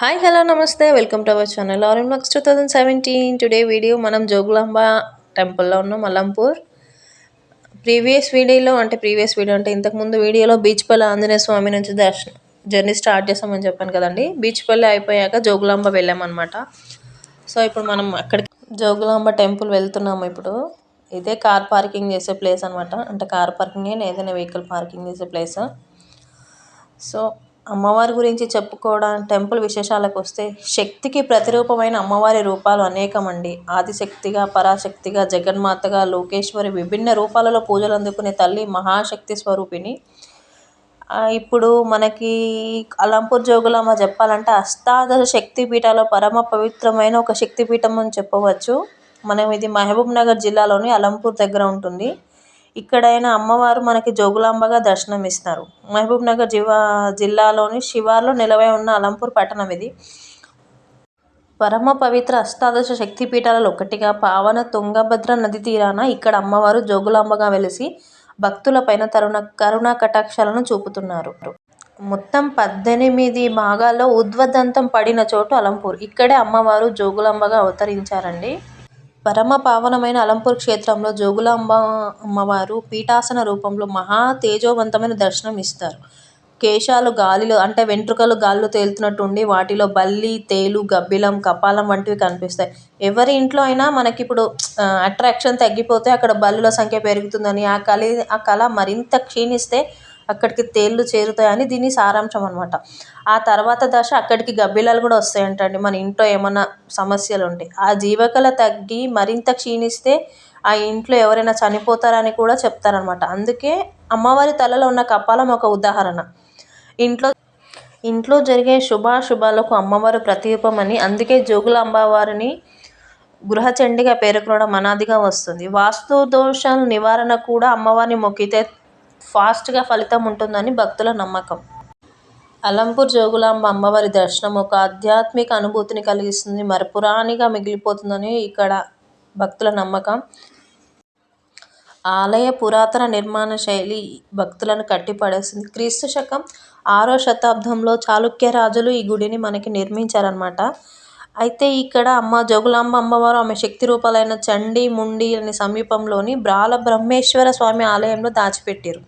Hi hello నమస్తే. Welcome to our channel orange blogs two thousand seventeen today video మనం జోగులాంబ టెంపుల్లో ఉన్నాం మలంపూర్ previous వీడియోలో అంటే ప్రీవియస్ వీడియో అంటే ఇంతకుముందు వీడియోలో బీచ్పల్లి ఆంజనేయ స్వామి నుంచి దర్శనం జర్నీ స్టార్ట్ చేసామని చెప్పాను కదండి. బీచ్పల్లి అయిపోయాక జోగులాంబ వెళ్ళామన్నమాట. సో ఇప్పుడు మనం అక్కడికి జోగులాంబ టెంపుల్ వెళ్తున్నాము ఇప్పుడు. ఇదే కార్ పార్కింగ్ చేసే ప్లేస్ అనమాట అంటే కార్ పార్కింగ్ ఏదైనా వెహికల్ పార్కింగ్ చేసే ప్లేస్ సో అమ్మవారి గురించి చెప్పుకోవడానికి టెంపుల్ విశేషాలకు వస్తే శక్తికి ప్రతిరూపమైన అమ్మవారి రూపాలు అనేకమండి. ఆదిశక్తిగా పరాశక్తిగా జగన్మాతగా లోకేశ్వరి విభిన్న రూపాలలో పూజలు అందుకునే తల్లి మహాశక్తి స్వరూపిణి. ఇప్పుడు మనకి అలంపూర్ జోగులాంబ చెప్పాలంటే అష్టాదశ శక్తిపీఠాల పరమ పవిత్రమైన ఒక శక్తి పీఠం అని చెప్పవచ్చు. మనం ఇది మహబూబ్ నగర్ జిల్లాలోని అలంపూర్ దగ్గర ఉంటుంది. ఇక్కడైనా అమ్మవారు మనకి జోగులాంబగా దర్శనం ఇస్తారు మహబూబ్ నగర్ జివా జిల్లాలోని శివార్లో నిలవై ఉన్న అలంపూర్ పట్టణం ఇది. పరమ పవిత్ర అష్టాదశ శక్తిపీఠాలలో ఒకటిగా పావన తుంగభద్ర నది తీరాన ఇక్కడ అమ్మవారు జోగులాంబగా వెలిసి భక్తులపైన తరుణ కరుణా కటాక్షాలను చూపుతున్నారు. మొత్తం పద్దెనిమిది భాగాల్లో ఉద్వదంతం పడిన చోటు అలంపూర్. ఇక్కడే అమ్మవారు జోగులాంబగా అవతరించారండి. పరమ పావనమైన అలంపూర్ క్షేత్రంలో జోగులాంబ అమ్మవారు పీఠాసన రూపంలో మహా తేజోవంతమైన దర్శనం ఇస్తారు. కేశాలు గాలిలో అంటే వెంట్రుకలు గాలిలో తేలుతున్నట్టు ఉండి వాటిలో బల్లి తేలు గబ్బిలం కపాలం వంటివి కనిపిస్తాయి. ఎవరి ఇంట్లో అయినా మనకి ఇప్పుడు అట్రాక్షన్ తగ్గిపోతే అక్కడ బల్లుల సంఖ్య పెరుగుతుందని ఆ కళ ఆ కళ మరింత క్షీణిస్తే అక్కడికి తేళ్ళు చేరుతాయని దీని సారాంశం అనమాట ఆ తర్వాత దశ అక్కడికి గబ్బిలాలు కూడా వస్తాయంటండి. మన ఇంట్లో ఏమైనా సమస్యలు ఉంటే ఆ జీవకళ తగ్గి మరింత క్షీణిస్తే ఆ ఇంట్లో ఎవరైనా చనిపోతారని కూడా చెప్తారనమాట అందుకే అమ్మవారి తలలో ఉన్న కపాలం ఒక ఉదాహరణ. ఇంట్లో ఇంట్లో జరిగే శుభాశుభాలకు అమ్మవారు ప్రతిరూపమని అందుకే జోగుల అమ్మవారిని గృహచండిగా పేర్కొనడం అనాదిగా వస్తుంది. వాస్తు దోషాల నివారణ కూడా అమ్మవారిని మొక్కితే ఫాస్ట్గా ఫలితం ఉంటుందని భక్తుల నమ్మకం. అలంపూర్ జోగులాంబ అమ్మవారి దర్శనం ఒక ఆధ్యాత్మిక అనుభూతిని కలిగిస్తుంది. మరపురానిగా మిగిలిపోతుందని ఇక్కడ భక్తుల నమ్మకం. ఆలయ పురాతన నిర్మాణ శైలి భక్తులను కట్టిపడేస్తుంది క్రీస్తు శకం ఆరో శతాబ్దంలో చాళుక్య రాజులు ఈ గుడిని మనకి నిర్మించారనమాట అయితే ఇక్కడ అమ్మ జోగులాంబ అమ్మవారు ఆమె శక్తి రూపాలైన చండి ముండి అనే సమీపంలోని బ్రాల బ్రహ్మేశ్వర స్వామి ఆలయంలో దాచిపెట్టారు.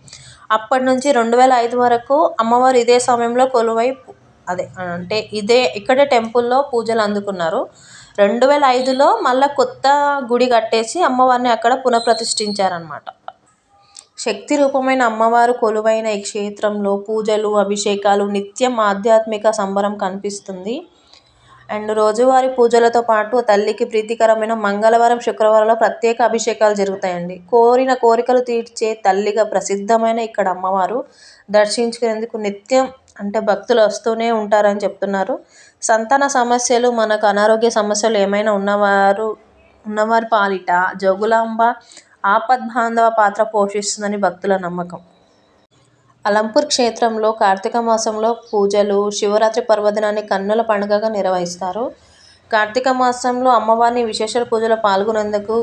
అప్పటి నుంచి రెండు వేల ఐదు వరకు అమ్మవారు ఇదే సమయంలో కొలువై అదే అంటే ఇదే ఇక్కడే టెంపుల్లో పూజలు అందుకున్నారు. రెండు వేల ఐదులో మళ్ళీ కొత్త గుడి కట్టేసి అమ్మవారిని అక్కడ పునఃప్రతిష్ఠించారనమాట శక్తి రూపమైన అమ్మవారు కొలువైన ఈ క్షేత్రంలో పూజలు అభిషేకాలు నిత్యం ఆధ్యాత్మిక సంబరం కనిపిస్తుంది. అండ్ రోజువారి పూజలతో పాటు తల్లికి ప్రీతికరమైన మంగళవారం శుక్రవారంలో ప్రత్యేక అభిషేకాలు జరుగుతాయండి. కోరిన కోరికలు తీర్చే తల్లిగా ప్రసిద్ధమైన ఇక్కడ అమ్మవారు దర్శించుకునేందుకు నిత్యం అంటే భక్తులు వస్తూనే ఉంటారని చెప్తున్నారు. సంతాన సమస్యలు మనకు అనారోగ్య సమస్యలు ఏమైనా ఉన్నవారు ఉన్నవారి పాలిట జోగులాంబ ఆపద్బాంధవ పాత్ర పోషిస్తుందని భక్తుల నమ్మకం. అలంపూర్ క్షేత్రంలో కార్తీక మాసంలో పూజలు శివరాత్రి పర్వదినాన్ని కన్నుల పండుగగా నిర్వహిస్తారు. కార్తీక మాసంలో అమ్మవారిని విశేష పూజలో పాల్గొనేందుకు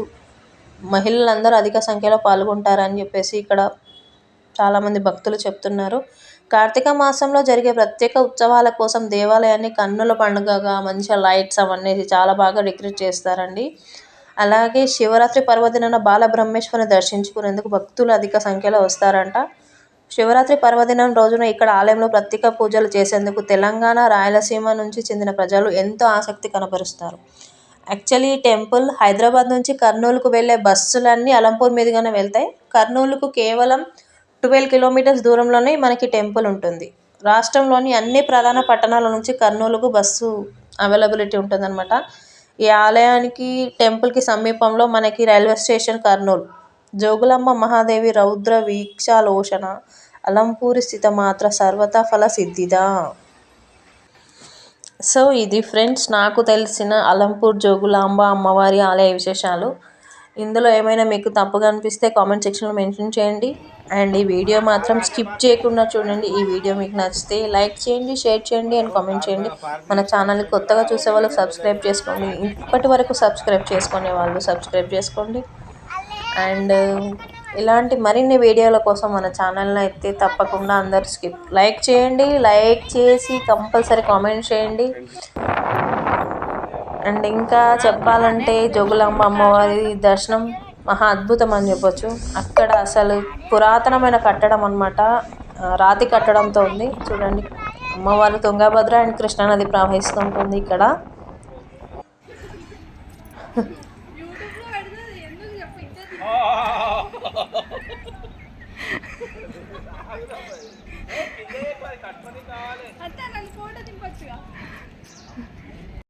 మహిళలందరూ అధిక సంఖ్యలో పాల్గొంటారని చెప్పేసి ఇక్కడ చాలామంది భక్తులు చెప్తున్నారు. కార్తీక మాసంలో జరిగే ప్రత్యేక ఉత్సవాల కోసం దేవాలయాన్ని కన్నుల పండుగగా మంచిగా లైట్స్ అవన్నీ చాలా బాగా డెకరేట్ చేస్తారండి. అలాగే శివరాత్రి పర్వదినాన బాలబ్రహ్మేశ్వరిని దర్శించుకునేందుకు భక్తులు అధిక సంఖ్యలో వస్తారంట. శివరాత్రి పర్వదినం రోజున ఇక్కడ ఆలయంలో ప్రత్యేక పూజలు చేసేందుకు తెలంగాణ రాయలసీమ నుంచి చెందిన ప్రజలు ఎంతో ఆసక్తి కనబరుస్తారు. యాక్చువల్లీ ఈ టెంపుల్ హైదరాబాద్ నుంచి కర్నూలుకు వెళ్ళే బస్సులన్నీ అలంపూర్ మీదుగానే వెళ్తాయి. కర్నూలుకు కేవలం ట్వెల్వ్ కిలోమీటర్స్ దూరంలోనే మనకి టెంపుల్ ఉంటుంది. రాష్ట్రంలోని అన్ని ప్రధాన పట్టణాల నుంచి కర్నూలుకు బస్సు అవైలబిలిటీ ఉంటుందన్నమాట. ఈ ఆలయానికి టెంపుల్కి సమీపంలో మనకి రైల్వే స్టేషన్ కర్నూలు. జోగులాంబ మహాదేవి రౌద్ర వీక్షాలోచన. అలంపూరి స్థిత మాత్ర సర్వత ఫల సిద్ధిదా. సో ఇది ఫ్రెండ్స్ నాకు తెలిసిన అలంపూర్ జోగులాంబ అమ్మవారి ఆలయ విశేషాలు. ఇందులో ఏమైనా మీకు తప్పుగా అనిపిస్తే కామెంట్ సెక్షన్లో మెన్షన్ చేయండి. అండ్ ఈ వీడియో మాత్రం స్కిప్ చేయకుండా చూడండి. ఈ వీడియో మీకు నచ్చితే లైక్ చేయండి షేర్ చేయండి అండ్ కామెంట్ చేయండి. మన ఛానల్ కొత్తగా చూసే వాళ్ళు సబ్స్క్రైబ్ చేసుకోండి. ఇప్పటి వరకు సబ్స్క్రైబ్ చేసుకునే వాళ్ళు సబ్స్క్రైబ్ చేసుకోండి. అండ్ ఇలాంటి మరిన్ని వీడియోల కోసం మన ఛానల్ని అయితే తప్పకుండా అందరు స్కిప్ లైక్ చేయండి లైక్ చేసి కంపల్సరీ కామెంట్ చేయండి. అండ్ ఇంకా చెప్పాలంటే జోగులాంబ అమ్మవారి దర్శనం మహా అద్భుతం అని చెప్పొచ్చు. అక్కడ అసలు పురాతనమైన కట్టడం అనమాట రాతి కట్టడంతో ఉంది. చూడండి అమ్మవారు తుంగభద్ర అండ్ కృష్ణానది ప్రవహిస్తుంటుంది ఇక్కడ.